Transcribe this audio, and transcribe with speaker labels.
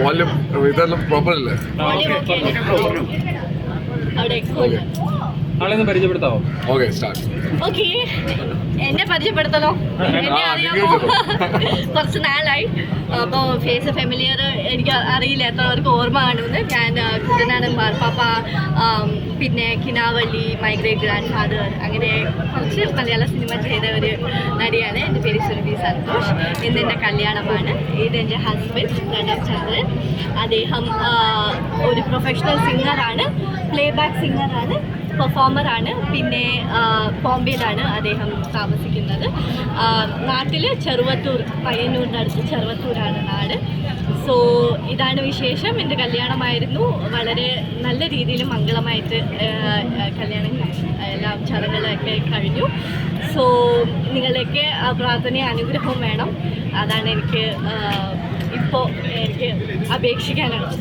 Speaker 1: Volume ഇതെല്ലാം proper അല്ലേ?
Speaker 2: അവിടെ
Speaker 1: ഓക്കെ
Speaker 3: ആളെ ഒന്ന് പരിചയപ്പെടുത്താവോ?
Speaker 1: ഓക്കെ സ്റ്റാർട്ട്
Speaker 2: ഓക്കെ എന്നെ പരിചയപ്പെടുത്തണോ? എന്നെ അറിയാമോ? കുറച്ച് നാളായി. അപ്പോൾ ഫേസ് ഫെമിലിയർ എനിക്ക് അറിയില്ല. എത്രവർക്ക് ഓർമ്മ കാണുമെന്ന്. ഞാൻ കുട്ടനാട് കുട്ടനാടൻ മാർപ്പാപ്പ പിന്നെ കിനാവള്ളി മൈഗ്രേറ്റ് ഗ്രാൻഡ് ഫാദർ അങ്ങനെ കുറച്ച് മലയാള സിനിമ ചെയ്ത ഒരു നടിയാണ് എന്റെ പേര് സന്തോഷ് എന്റെ കല്യാണമാണ്. ഇത് എന്റെ ഹസ്ബൻഡ് പ്രണവ് ചന്ദ്രൻ. അദ്ദേഹം ഒരു പ്രൊഫഷണൽ സിംഗറാണ് പ്ലേ ബാക്ക് സിംഗറാണ് പെർഫോമറാണ് പിന്നെ ബോംബെയിലാണ് അദ്ദേഹം താമസിക്കുന്നത്. നാട്ടിൽ ചെറുവത്തൂർ പയ്യന്നൂരിന്റെ അടുത്ത് ചെറുവത്തൂരാണ് നാട്. സോ ഇതാണ് വിശേഷം. എന്റെ കല്യാണമായിരുന്നു. വളരെ നല്ല രീതിയിൽ മംഗളമായിട്ട് കല്യാണം എല്ലാ ചടങ്ങുകളൊക്കെ കഴിഞ്ഞു. സോ നിങ്ങളുടെയൊക്കെ പ്രാർത്ഥനയും അനുഗ്രഹവും വേണം. അതാണ് എനിക്ക് ഇപ്പോൾ എനിക്ക് അപേക്ഷിക്കാനുള്ളത്.